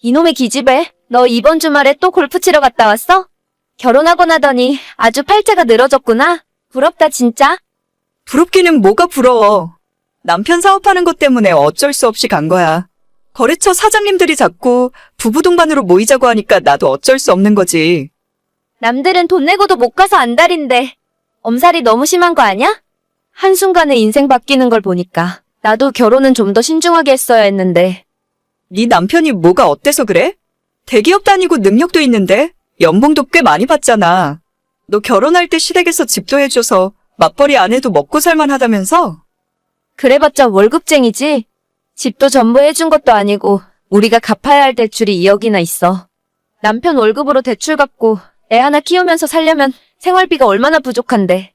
이놈의 기집애, 너 이번 주말에 또 골프 치러 갔다 왔어? 결혼하고 나더니 아주 팔자가 늘어졌구나. 부럽다, 진짜. 부럽기는 뭐가 부러워. 남편 사업하는 것 때문에 어쩔 수 없이 간 거야. 거래처 사장님들이 자꾸 부부 동반으로 모이자고 하니까 나도 어쩔 수 없는 거지. 남들은 돈 내고도 못 가서 안달인데. 엄살이 너무 심한 거 아니야? 한순간에 인생 바뀌는 걸 보니까 나도 결혼은 좀 더 신중하게 했어야 했는데. 네 남편이 뭐가 어때서 그래? 대기업 다니고 능력도 있는데 연봉도 꽤 많이 받잖아. 너 결혼할 때 시댁에서 집도 해줘서 맞벌이 안 해도 먹고 살만하다면서? 그래봤자 월급쟁이지. 집도 전부 해준 것도 아니고 우리가 갚아야 할 대출이 2억이나 있어. 남편 월급으로 대출 갚고 애 하나 키우면서 살려면 생활비가 얼마나 부족한데.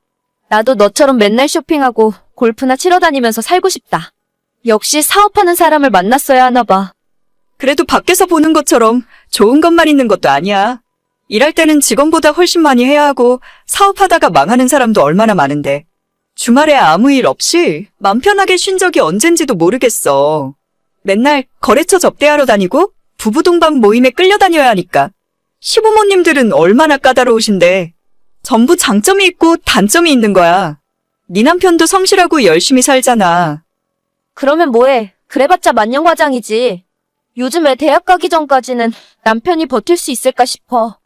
나도 너처럼 맨날 쇼핑하고 골프나 치러 다니면서 살고 싶다. 역시 사업하는 사람을 만났어야 하나 봐. 그래도 밖에서 보는 것처럼 좋은 것만 있는 것도 아니야. 일할 때는 직원보다 훨씬 많이 해야 하고 사업하다가 망하는 사람도 얼마나 많은데. 주말에 아무 일 없이 맘 편하게 쉰 적이 언젠지도 모르겠어. 맨날 거래처 접대하러 다니고 부부 동반 모임에 끌려다녀야 하니까. 시부모님들은 얼마나 까다로우신데. 전부 장점이 있고 단점이 있는 거야. 네 남편도 성실하고 열심히 살잖아. 그러면 뭐해? 그래봤자 만년 과장이지. 요즘에 대학 가기 전까지는 남편이 버틸 수 있을까 싶어.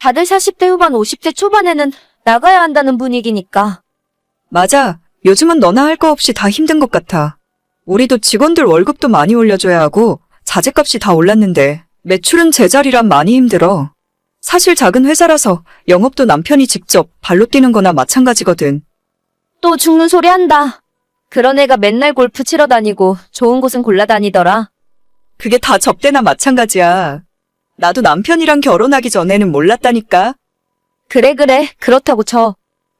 다들 40대 후반 50대 초반에는 나가야 한다는 분위기니까. 맞아. 요즘은 너나 할 거 없이 다 힘든 것 같아. 우리도 직원들 월급도 많이 올려줘야 하고 자재값이 다 올랐는데 매출은 제자리란 많이 힘들어. 사실 작은 회사라서 영업도 남편이 직접 발로 뛰는 거나 마찬가지거든. 또 죽는 소리 한다. 그런 애가 맨날 골프 치러 다니고 좋은 곳은 골라 다니더라. 그게 다 접대나 마찬가지야. 나도 남편이랑 결혼하기 전에는 몰랐다니까. 그래 그래 그렇다고 쳐.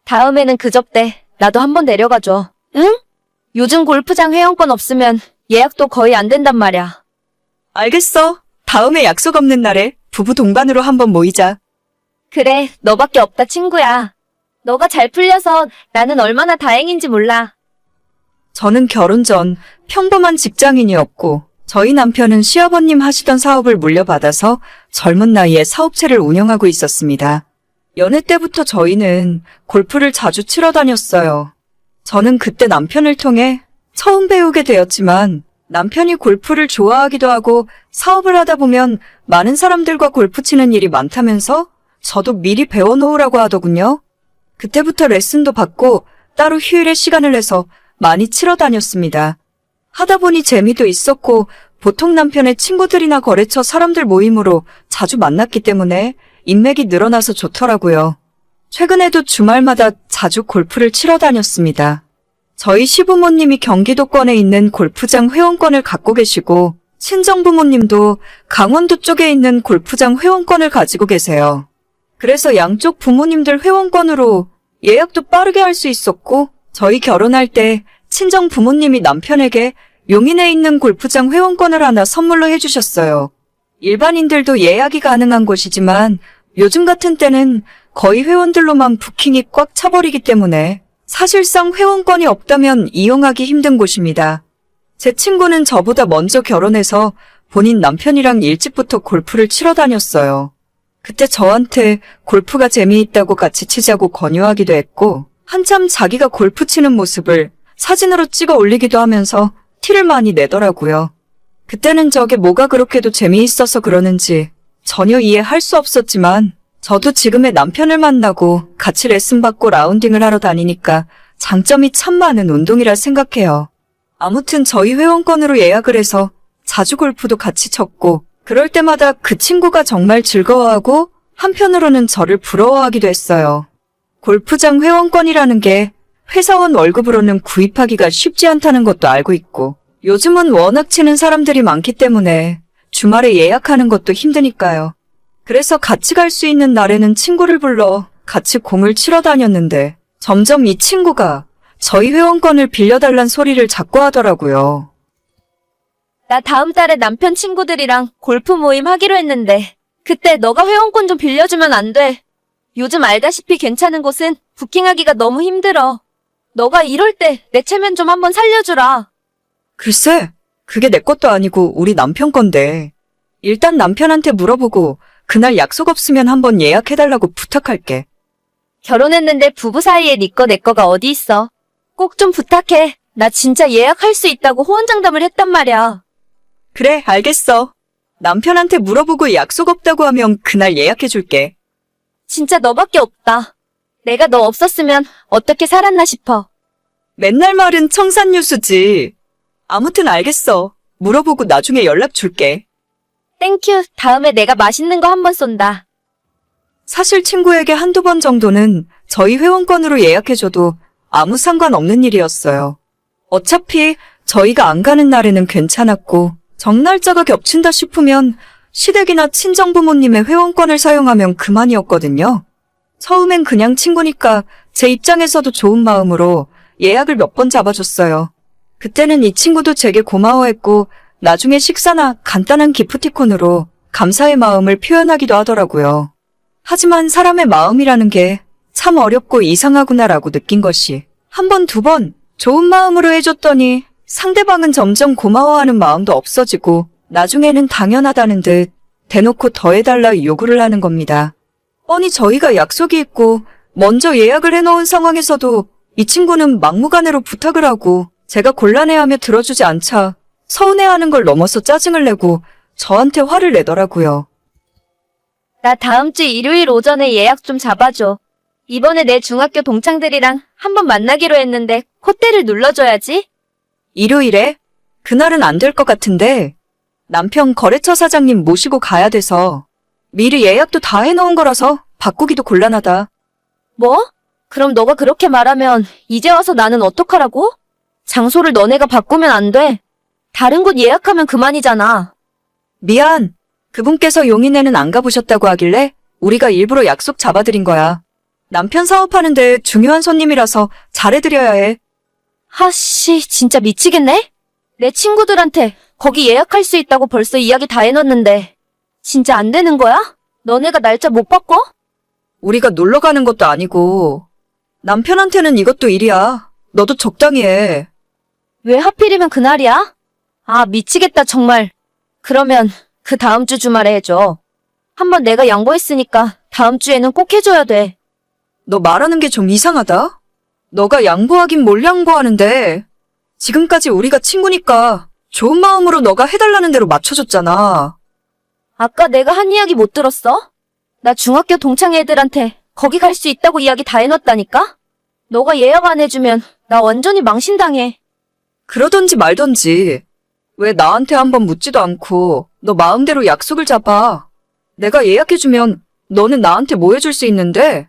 다음에는 그 접대 나도 한번 내려가줘. 응? 요즘 골프장 회원권 없으면 예약도 거의 안 된단 말이야. 알겠어. 다음에 약속 없는 날에 부부 동반으로 한번 모이자. 그래 너밖에 없다 친구야. 너가 잘 풀려서 나는 얼마나 다행인지 몰라. 저는 결혼 전 평범한 직장인이었고, 저희 남편은 시아버님 하시던 사업을 물려받아서 젊은 나이에 사업체를 운영하고 있었습니다. 연애 때부터 저희는 골프를 자주 치러 다녔어요. 저는 그때 남편을 통해 처음 배우게 되었지만, 남편이 골프를 좋아하기도 하고 사업을 하다 보면 많은 사람들과 골프 치는 일이 많다면서 저도 미리 배워놓으라고 하더군요. 그때부터 레슨도 받고 따로 휴일에 시간을 내서 많이 치러 다녔습니다. 하다 보니 재미도 있었고 보통 남편의 친구들이나 거래처 사람들 모임으로 자주 만났기 때문에 인맥이 늘어나서 좋더라고요. 최근에도 주말마다 자주 골프를 치러 다녔습니다. 저희 시부모님이 경기도권에 있는 골프장 회원권을 갖고 계시고 친정부모님도 강원도 쪽에 있는 골프장 회원권을 가지고 계세요. 그래서 양쪽 부모님들 회원권으로 예약도 빠르게 할 수 있었고 저희 결혼할 때 친정 부모님이 남편에게 용인에 있는 골프장 회원권을 하나 선물로 해주셨어요. 일반인들도 예약이 가능한 곳이지만 요즘 같은 때는 거의 회원들로만 부킹이 꽉 차버리기 때문에 사실상 회원권이 없다면 이용하기 힘든 곳입니다. 제 친구는 저보다 먼저 결혼해서 본인 남편이랑 일찍부터 골프를 치러 다녔어요. 그때 저한테 골프가 재미있다고 같이 치자고 권유하기도 했고, 한참 자기가 골프 치는 모습을 사진으로 찍어 올리기도 하면서 티를 많이 내더라고요. 그때는 저게 뭐가 그렇게도 재미있어서 그러는지 전혀 이해할 수 없었지만, 저도 지금의 남편을 만나고 같이 레슨 받고 라운딩을 하러 다니니까 장점이 참 많은 운동이라 생각해요. 아무튼 저희 회원권으로 예약을 해서 자주 골프도 같이 쳤고, 그럴 때마다 그 친구가 정말 즐거워하고 한편으로는 저를 부러워하기도 했어요. 골프장 회원권이라는 게 회사원 월급으로는 구입하기가 쉽지 않다는 것도 알고 있고, 요즘은 워낙 치는 사람들이 많기 때문에 주말에 예약하는 것도 힘드니까요. 그래서 같이 갈 수 있는 날에는 친구를 불러 같이 공을 치러 다녔는데 점점 이 친구가 저희 회원권을 빌려달란 소리를 자꾸 하더라고요. 나 다음 달에 남편 친구들이랑 골프 모임 하기로 했는데 그때 너가 회원권 좀 빌려주면 안 돼. 요즘 알다시피 괜찮은 곳은 부킹하기가 너무 힘들어. 너가 이럴 때 내 체면 좀 한번 살려주라. 글쎄, 그게 내 것도 아니고 우리 남편 건데. 일단 남편한테 물어보고 그날 약속 없으면 한번 예약해달라고 부탁할게. 결혼했는데 부부 사이에 니꺼 내꺼가 어디 있어. 꼭 좀 부탁해. 나 진짜 예약할 수 있다고 호언장담을 했단 말이야. 그래, 알겠어. 남편한테 물어보고 약속 없다고 하면 그날 예약해줄게. 진짜 너밖에 없다. 내가 너 없었으면 어떻게 살았나 싶어. 맨날 말은 청산유수지. 아무튼 알겠어. 물어보고 나중에 연락 줄게. 땡큐. 다음에 내가 맛있는 거 한 번 쏜다. 사실 친구에게 한두 번 정도는 저희 회원권으로 예약해줘도 아무 상관없는 일이었어요. 어차피 저희가 안 가는 날에는 괜찮았고, 정날짜가 겹친다 싶으면 시댁이나 친정 부모님의 회원권을 사용하면 그만이었거든요. 처음엔 그냥 친구니까 제 입장에서도 좋은 마음으로 예약을 몇 번 잡아줬어요. 그때는 이 친구도 제게 고마워했고, 나중에 식사나 간단한 기프티콘으로 감사의 마음을 표현하기도 하더라고요. 하지만 사람의 마음이라는 게 참 어렵고 이상하구나라고 느낀 것이 한 번, 두 번 좋은 마음으로 해줬더니 상대방은 점점 고마워하는 마음도 없어지고 나중에는 당연하다는 듯 대놓고 더 해달라 요구를 하는 겁니다. 뻔히 저희가 약속이 있고 먼저 예약을 해놓은 상황에서도 이 친구는 막무가내로 부탁을 하고 제가 곤란해하며 들어주지 않자 서운해하는 걸 넘어서 짜증을 내고 저한테 화를 내더라고요. 나 다음 주 일요일 오전에 예약 좀 잡아줘. 이번에 내 중학교 동창들이랑 한번 만나기로 했는데 콧대를 눌러줘야지. 일요일에? 그날은 안 될 것 같은데 남편 거래처 사장님 모시고 가야 돼서 미리 예약도 다 해놓은 거라서 바꾸기도 곤란하다. 뭐? 그럼 너가 그렇게 말하면 이제 와서 나는 어떡하라고? 장소를 너네가 바꾸면 안 돼. 다른 곳 예약하면 그만이잖아. 미안. 그분께서 용인에는 안 가보셨다고 하길래 우리가 일부러 약속 잡아드린 거야. 남편 사업하는데 중요한 손님이라서 잘해드려야 해. 하씨, 진짜 미치겠네? 내 친구들한테 거기 예약할 수 있다고 벌써 이야기 다 해놨는데. 진짜 안 되는 거야? 너네가 날짜 못 바꿔? 우리가 놀러 가는 것도 아니고 남편한테는 이것도 일이야. 너도 적당히 해. 왜 하필이면 그날이야? 아, 미치겠다, 정말. 그러면 그 다음 주 주말에 해줘. 한번 내가 양보했으니까 다음 주에는 꼭 해줘야 돼. 너 말하는 게 좀 이상하다? 너가 양보하긴 뭘 양보하는데. 지금까지 우리가 친구니까 좋은 마음으로 너가 해달라는 대로 맞춰줬잖아. 아까 내가 한 이야기 못 들었어? 나 중학교 동창 애들한테 거기 갈 수 있다고 이야기 다 해놨다니까? 너가 예약 안 해주면 나 완전히 망신당해. 그러던지 말던지. 왜 나한테 한번 묻지도 않고 너 마음대로 약속을 잡아. 내가 예약해주면 너는 나한테 뭐 해줄 수 있는데?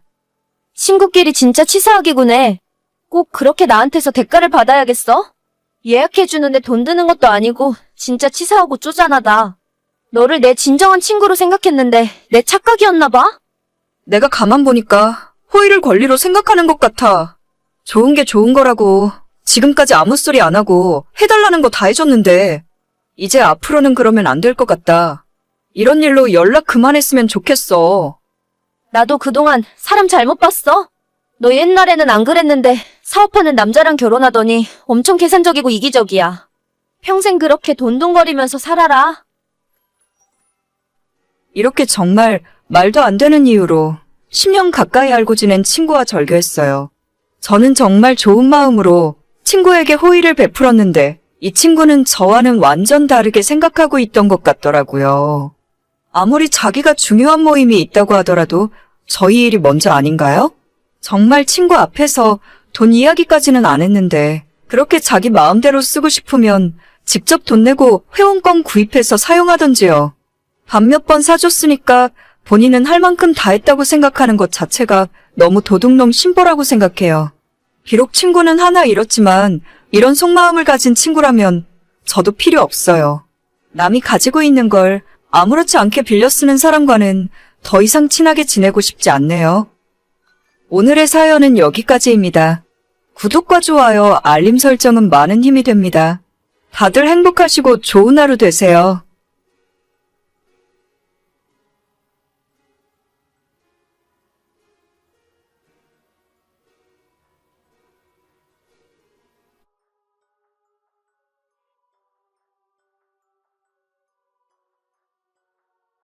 친구끼리 진짜 치사하기군 해. 꼭 그렇게 나한테서 대가를 받아야겠어? 예약해주는데 돈 드는 것도 아니고 진짜 치사하고 쪼잔하다. 너를 내 진정한 친구로 생각했는데 내 착각이었나 봐? 내가 가만 보니까 호의를 권리로 생각하는 것 같아. 좋은 게 좋은 거라고. 지금까지 아무 소리 안 하고 해달라는 거 다 해줬는데 이제 앞으로는 그러면 안 될 것 같다. 이런 일로 연락 그만했으면 좋겠어. 나도 그동안 사람 잘못 봤어. 너 옛날에는 안 그랬는데 사업하는 남자랑 결혼하더니 엄청 계산적이고 이기적이야. 평생 그렇게 돈돈거리면서 살아라. 이렇게 정말 말도 안 되는 이유로 10년 가까이 알고 지낸 친구와 절교했어요. 저는 정말 좋은 마음으로 친구에게 호의를 베풀었는데 이 친구는 저와는 완전 다르게 생각하고 있던 것 같더라고요. 아무리 자기가 중요한 모임이 있다고 하더라도 저희 일이 먼저 아닌가요? 정말 친구 앞에서 돈 이야기까지는 안 했는데 그렇게 자기 마음대로 쓰고 싶으면 직접 돈 내고 회원권 구입해서 사용하던지요. 밥 몇 번 사줬으니까 본인은 할 만큼 다 했다고 생각하는 것 자체가 너무 도둑놈 심보라고 생각해요. 비록 친구는 하나 잃었지만 이런 속마음을 가진 친구라면 저도 필요 없어요. 남이 가지고 있는 걸 아무렇지 않게 빌려 쓰는 사람과는 더 이상 친하게 지내고 싶지 않네요. 오늘의 사연은 여기까지입니다. 구독과 좋아요, 알림 설정은 많은 힘이 됩니다. 다들 행복하시고 좋은 하루 되세요.